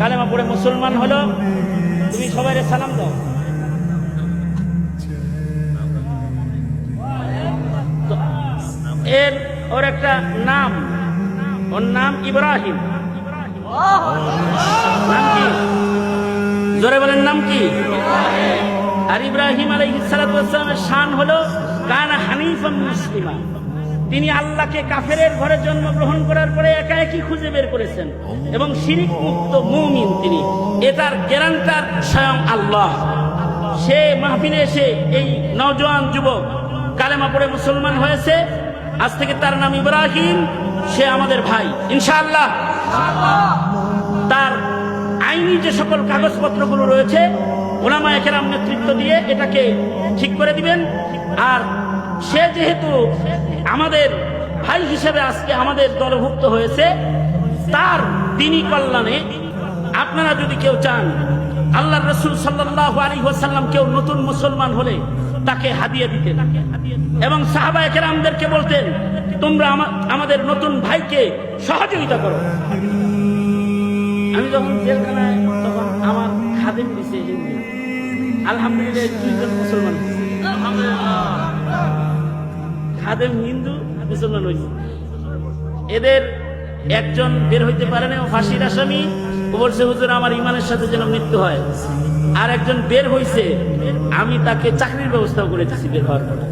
কালেমা পড়ে মুসলমান হলো, তুমি সবাই সালাম দাও। এর ওর একটা নাম, ওর নাম ইব্রাহিম। নাম কি? জোরে বলেন, নাম কি? আর ইব্রাহিম আলাইহিসসালামের শান হলো, কানা হানিফান মুসলিমা। তিনি আল্লাহকে কাফেরের ঘরে জন্মগ্রহণ করার পরে একা একই খুঁজে বের করেছেন। এবং শিরিক মুক্ত মুমিন তিনি। এটার গ্যারান্টার স্বয়ং আল্লাহ। সে মাহফিলে এসে এই নওজোয়ান যুবক কালেমা পড়ে মুসলমান হয়েছে। আজ থেকে তার নাম ইব্রাহিম। সে আমাদের ভাই। ইনশাআল্লাহ। তার আইনি যে সকল কাগজপত্রগুলো রয়েছে, ওলামা একেরাম নেতৃত্ব দিয়ে এটাকে ঠিক করে দিবেন। আর সে যেহেতু আমাদের ভাই হিসেবে আজকে আমাদের দলভুক্ত হয়েছে। তার দিনী কল্যাণে আপনারা যদি কেউ চান আল্লাহ রসুল সাল্লাহ আলী ওসাল্লাম কেউ নতুন মুসলমান হলে তাকে হাদিয়ে দিতেন। এবং সাহাবা একেরামদেরকে বলতেন, তোমরা আমাদের নতুন ভাইকে সহযোগিতা করো। আমি যখন জেলখানায়, তখন আমার খাদেম আলহামদুলিল্লাহ মুসলমান। হয়েছে। খাদেম হিন্দু মুসলমান হয়েছে এদের একজন বের হইতে পারে না ফাঁসির আসামি। বলছে, হুজুর, আমার ইমানের সাথে যেন মৃত্যু হয়। আর একজন বের হইছে, আমি তাকে চাকরির ব্যবস্থাও করে দিচ্ছি বের হওয়ার পরে